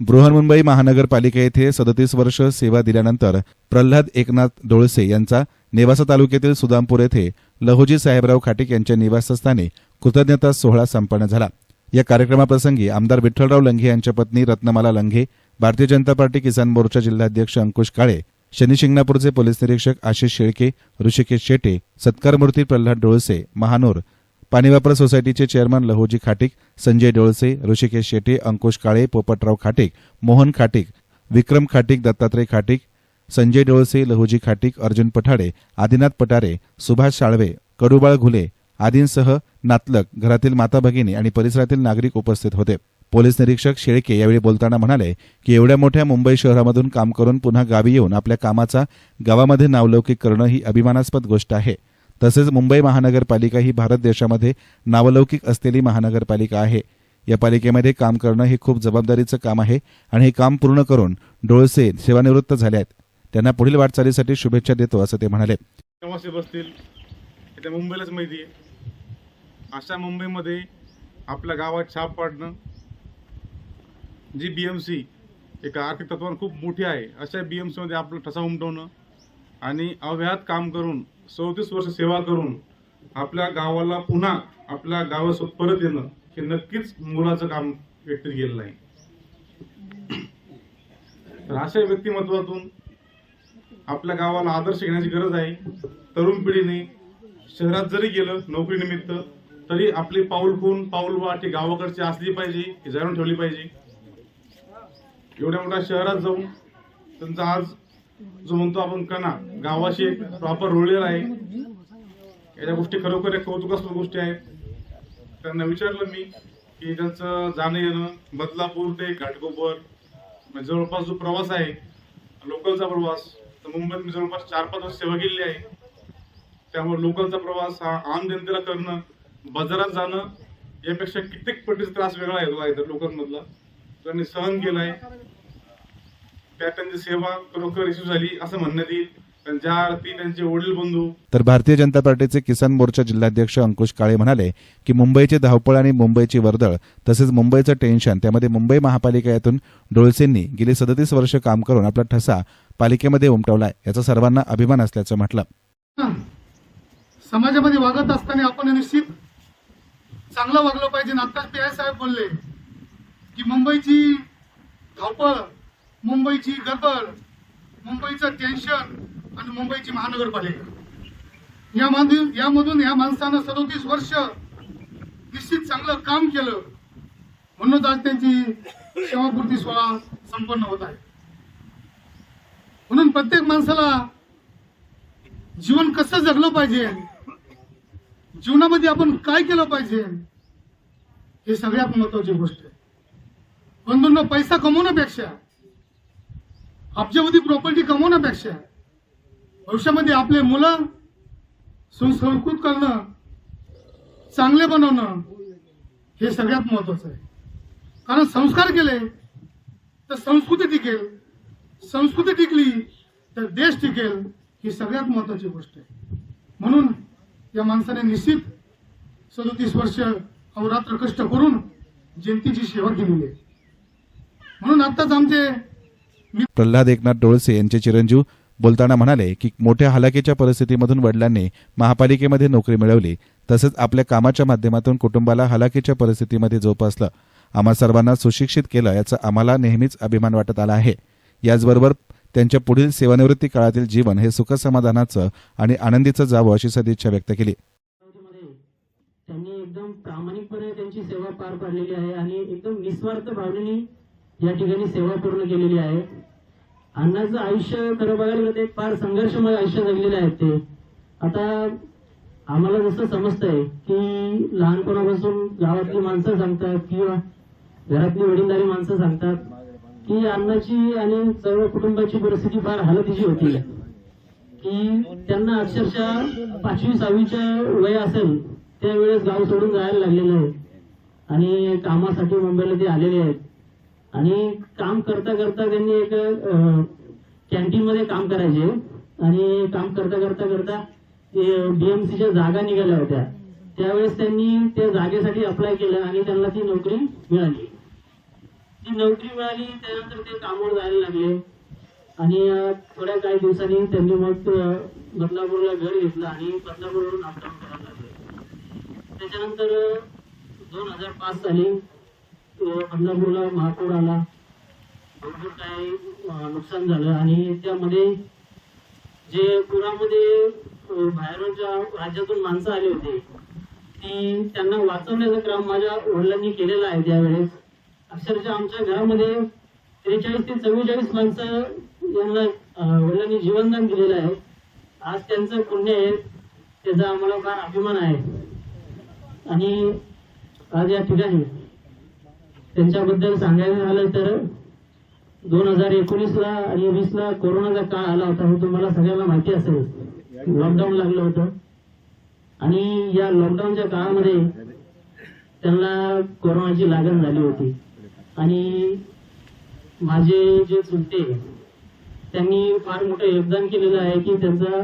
बृहन्मुंबई महानगरपालिका येथे सदतीस वर्ष सेवा दिल्यानंतर प्रल्हाद एकनाथ डोळसे यांचा नेवासा तालुक्यातील सुदामपूर येथे लहोजी साहेबराव खाटिक यांच्या निवासस्थानी कृतज्ञता सोहळा संपन्न झाला. या कार्यक्रमाप्रसंगी आमदार विठ्ठलराव लंघे यांच्या पत्नी रत्नमाला लंघे भारतीय जनता पार्टी किसान मोर्चा जिल्हाध्यक्ष अंकुश काळे शनी शिंगणापूरचे पोलीस निरीक्षक आशिष शेळके ऋषिकेश शेटे सत्कारमूर्ती प्रल्हाद डोळसे महानोर पाणीवापर सोसायटीचे चेअरमन लहोजी खाटिक संजय डोळसे ऋषिकेश शेटे अंकुश काळे पोपटराव खाटिक मोहन खाटिक विक्रम खाटिक दत्तात्रय खाटिक संजय डोळसे लहुजी खाटिक अर्जुन पठाडे आदिनाथ पटारे सुभाष साळवे कडुबाळ घुले आदींसह नातलक घरातील माता भगिनी आणि परिसरातील नागरिक उपस्थित होते. पोलीस निरीक्षक शेळके यावेळी बोलताना म्हणाले की एवढ्या मोठ्या मुंबई शहरामधून काम करून पुन्हा गावी येऊन आपल्या कामाचा गावामध्ये नावलौकिक करणं ही अभिमानास्पद गोष्ट आहे. तसेच मुंबई महानगरपालिका ही भारत देशामध्ये नावलौकिक असलेली महानगरपालिका आहे. या पालिकेमध्ये काम करणं हे खूप जबाबदारीचं काम आहे आणि हे काम पूर्ण करून डोळसे सेवानिवृत्त झाले आहेत त्यांना पुढील वाटचालीसाठी शुभेच्छा देतो असं ते म्हणाले. प्रवासी बसतील. त्या मुंबईलाच माहिती आहे. अशा मुंबईमध्ये आपल्या गावात छाप पाडणं जी बी एम सी एका आर्थिक तत्वानं खूप मोठी आहे. अशा बी एम सीमध्ये आपलं ठसा उमटवणं आणि अव्याहत काम करून चौतीस वर्ष सेवा करून आपल्या गावाला पुन्हा आपल्या गावास परत येणं हे नक्कीच मुलाचं काम व्यक्तीत गेलेलं आहे. तर अशा व्यक्तिमत्वातून आपल्या गावाला आदर्श घेण्याची गरज आहे. तरुण पिढीने शहरात जरी गेलं नोकरीनिमित्त तरी आपली पाऊल खून पाऊल वाट ही गावाकडची असली पाहिजे ही जाणून ठेवली पाहिजे. एवढ्या मोठ्या शहरात जाऊन त्यांचा आज जो म्हणतो आपण कणा गावाशी एक प्रॉपर रुळलेला आहे. याच्या गोष्टी खरोखर एक कौतुकास्पद गोष्टी आहेत. त्यांना विचारलं मी की त्यांचं जाणं येणं बदलापूर ते घाटकोपर म्हणजे जवळपास जो प्रवास आहे लोकलचा प्रवास तर मुंबईत मी जवळपास चार पाच वर्ष सेवा केलेली आहे. त्यामुळे लोकलचा प्रवास हा आम जनतेला करणं बाजारात जाणं यापेक्षा कित्येक पटीचा त्रास वेगळा येतो आहे तर लोकांमधला. त्यांनी सहन केलाय. आहे त्यांची सेवा खरोखर यशस्वी झाली असं म्हणण्यात येईल. पण ज्या अर्थी त्यांचे वडील बंधू तर भारतीय जनता पार्टीचे किसान मोर्चा जिल्हाध्यक्ष अंकुश काळे म्हणाले की मुंबईची धावपळ आणि मुंबईची वर्दळ तसेच मुंबईचं टेन्शन त्यामध्ये मुंबई महापालिका यातून डोळसेंनी गेली सदतीस वर्ष काम करून आपला ठसा पालिकेमध्ये उमटवलाय याचा सर्वांना अभिमान असल्याचं म्हटलं. समाजामध्ये वागत असताना आपण निश्चित चांगलं वागलं पाहिजे. आणि आत्ताच पी आय साहेब बोलले की मुंबईची धावपळ मुंबईची गडबड मुंबईचं टेन्शन आणि मुंबईची महानगरपालिका. यामधून यामधून या माणसानं सदोतीस वर्ष निश्चित चांगलं काम केलं. म्हणूनच आज त्यांची सेवापूर्ती सोहळा संपन्न होत आहे. म्हणून प्रत्येक माणसाला जीवन कसं जगलं पाहिजे? जीवनामध्ये आपण काय केलं पाहिजे? हे सगळ्यात महत्वाची गोष्ट आहे. बंधूंना पैसा कमवण्यापेक्षा अब्जावधी प्रॉपर्टी कमवण्यापेक्षा भविष्यामध्ये आपले मुलं सुसंस्कृत करणं चांगले बनवणं हे सगळ्यात महत्वाचं आहे. कारण संस्कार केले तर संस्कृती टिकेल. संस्कृती टिकली तर देश टिकेल ही सगळ्यात महत्वाची गोष्ट आहे. म्हणून या माणसाने निश्चित सदोतीस वर्ष अवरात्र कष्ट करून जयंतीची सेवा केलेली आहे. म्हणून आत्ताच आमचे प्रल्हाद एकनाथ डोळसे यांचे चिरंजीव बोलताना म्हणाले की मोठ्या हलाखीच्या परिस्थितीमधून वडिलांनी महापालिकेमध्ये नोकरी मिळवली तसंच आपल्या कामाच्या माध्यमातून कुटुंबाला हलाखीच्या परिस्थितीमध्ये जोपासलं. आम्हा सर्वांना सुशिक्षित केलं याचा आम्हाला नेहमीच अभिमान वाटत आला आहे. याचबरोबर त्यांच्या पुढील सेवानिवृत्ती काळातील जीवन हे सुखसमाधानाचं आणि आनंदीचं जावं अशी सदिच्छा व्यक्त केली. त्यांनी एकदम प्रामाणिकपणे त्यांची सेवा पार पाडलेली आहे आणि एकदम निस्वार्थ भावनेने या ठिकाणी सेवा पूर्ण केलेली आहे. अण्णाचं आयुष्य खरं बघायला गेलं फार संघर्षमय आयुष्य जगलेले आहे ते. आता आम्हाला जसं समजतंय की लहानपणापासून गावातली माणसं सांगतात किंवा घरातली वडीलधारी माणसं सांगतात की अण्णाची आणि सर्व कुटुंबाची परिस्थिती फार हालतीची होती. की त्यांना अक्षरशः पाचवी सहावीच्या वय असेल त्यावेळेस गाव सोडून जायला लागलेलं आहे. आणि कामासाठी मुंबईला ते आलेले आहेत. आणि काम करता करता त्यांनी एक कॅन्टीन मध्ये काम करायचे. आणि काम करता करता करता बीएमसीच्या जागा निघाल्या होत्या. त्यावेळेस त्यांनी त्या जागेसाठी अप्लाय केलं आणि त्यांना ती नोकरी मिळाली. ती नोकरी मिळाली त्यानंतर ते कामावर जायला लागले. आणि थोड्या काही दिवसांनी त्यांनी मग बदलापूरला घर घेतलं आणि बदलापूरवरून अपडाऊन करायला लागले. त्याच्यानंतर दोन हजार पाच साली पंढरपूरला बदलापूरला महापूर आला भरपूर काही नुकसान झालं आणि त्यामध्ये जे पुरामध्ये बाहेरच्या राज्यातून माणसं आले होते ती त्यांना वाचवण्याचं काम माझ्या वडिलांनी केलेलं आहे त्यावेळेस. अक्षरशः आमच्या घरामध्ये त्रेचाळीस ते चव्वेचाळीस माणसं यांना वडिलांनी जीवनदान दिलेलं आहे. आज त्यांचं पुण्य आहे त्याचा आम्हाला फार अभिमान आहे. आणि आज या ठिकाणी त्यांच्याबद्दल सांगायचं झालं तर दोन हजार एकोणीसला आणि वीसला कोरोनाचा काळ आला होता हे तुम्हाला सगळ्यांना माहिती असेल. लॉकडाऊन लागलं होतं. आणि या लॉकडाऊनच्या काळामध्ये त्यांना कोरोनाची लागण झाली होती. आणि माझे जे चुलते त्यांनी फार मोठं योगदान केलेलं आहे की त्यांचा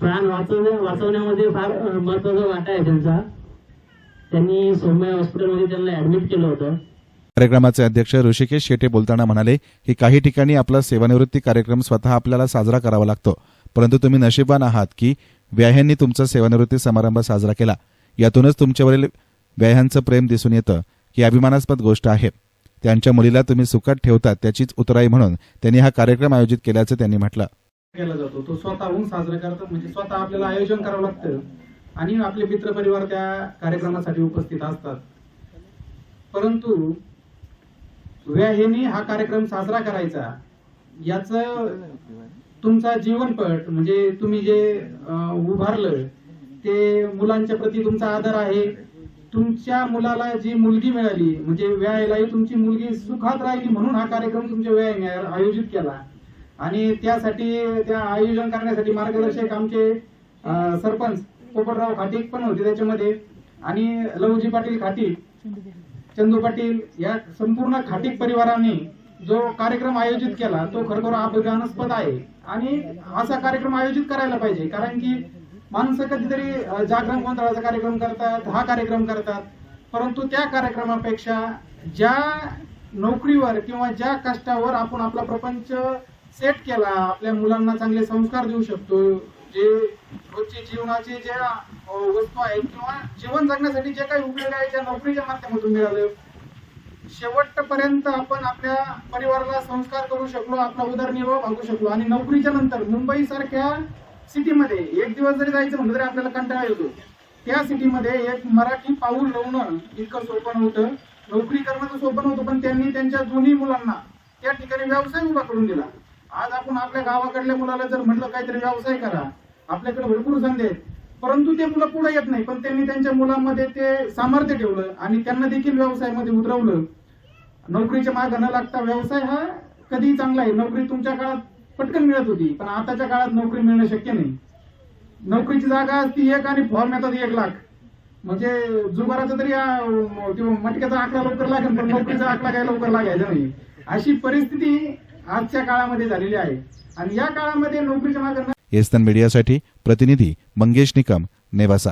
प्राण वाचवण्या वाचवण्यामध्ये फार महत्त्वाचा वाटा आहे त्यांचा. त्यांनी सौम्य हॉस्पिटलमध्ये त्यांना ऍडमिट केलं होतं. कार्यक्रमाचे अध्यक्ष ऋषिकेश शेटे बोलताना म्हणाले की काही ठिकाणी आपला सेवानिवृत्ती कार्यक्रम स्वतः आपल्याला साजरा करावा लागतो. परंतु तुम्ही नशीबवान आहात की व्याह्यांनी तुमचा सेवानिवृत्ती समारंभ साजरा केला. यातूनच तुमच्यावरील व्याह्यांचं प्रेम दिसून येतं ही अभिमानास्पद गोष्ट आहे. त्यांच्या मुलीला तुम्ही सुखात ठेवतात त्याचीच उतराई म्हणून त्यांनी हा कार्यक्रम आयोजित केल्याचं त्यांनी म्हटलं. केला जातो. तो स्वतःहून साजरा करतात म्हणजे स्वतः आपल्याला आयोजन करावं लागतं. आणि आपले मित्रपरिवार त्या कार्यक्रमासाठी उपस्थित असतात. परंतु व्याहेने हा कार्यक्रम साजरा करायचा याच तुमचा जीवनपट म्हणजे तुम्ही जे उभारलं ते मुलांच्या प्रती तुमचा आदर आहे. तुमच्या मुलाला जी मुलगी मिळाली म्हणजे व्यायालाही तुमची मुलगी सुखात राहिली म्हणून हा कार्यक्रम तुमच्या व्यायाने आयोजित केला. आणि त्यासाठी त्या आयोजन करण्यासाठी मार्गदर्शक आमचे सरपंच पोपटराव खाटीक पण होते त्याच्यामध्ये. आणि लवजी पाटील खाटीक चंदू पाटील या संपूर्ण खाटीक परिवाराने जो कार्यक्रम आयोजित केला तो खरोखर अभिमानास्पद आहे. आणि असा कार्यक्रम आयोजित करायला पाहिजे कारण की माणसं कधीतरी जागरण गोंधळाचा कार्यक्रम करतात हा कार्यक्रम करतात. परंतु त्या कार्यक्रमापेक्षा ज्या नोकरीवर किंवा ज्या कष्टावर आपण आपला प्रपंच सेट केला आपल्या मुलांना चांगले संस्कार देऊ शकतो जे रोजचे जीवनाचे ज्या वस्तू आहेत किंवा जीवन जगण्यासाठी जे काही उपयोग आहे त्या नोकरीच्या माध्यमातून मिळाले. शेवटपर्यंत आपण आपल्या परिवाराला संस्कार करू शकलो आपला उदरनिर्वाह भागू शकलो आणि नोकरीच्या नंतर मुंबई सारख्या सिटीमध्ये एक दिवस जरी जायचं म्हटलं तरी आपल्याला कंटाळा येतो. त्या सिटीमध्ये एक मराठी पाऊल लावणं इतकं सोपं नव्हतं. नोकरी करणं तर सोपं नव्हतं पण त्यांनी त्यांच्या दोन्ही मुलांना त्या ठिकाणी व्यवसाय उभा करून दिला. आज आपण आपल्या गावाकडल्या मुलाला जर म्हटलं काहीतरी व्यवसाय करा. आपल्याकडे भरपूर संधी आहेत. परंतु ते मुलं पुढे येत नाही. पण त्यांनी त्यांच्या मुलांमध्ये ते सामर्थ्य ठेवलं आणि त्यांना देखील व्यवसायामध्ये उतरवलं. नोकरीच्या मागे न लागता व्यवसाय हा कधीही चांगला आहे. नोकरी तुमच्या काळात पटकन मिळत होती. पण आताच्या काळात नोकरी मिळणं शक्य नाही. नोकरीची जागा असती एक आणि फॉर्म येतात एक लाख. म्हणजे जुगाराचा तरी मटक्याचा आकडा लवकर लागेल पण नोकरीचा आकडा काय लवकर लागायचा नाही. अशी परिस्थिती आजच्या काळामध्ये झालेली आहे. आणि या काळामध्ये नोकरीच्या मागे येस्तन मीडियासाठी प्रतिनिधी मंगेश निकम नेवासा.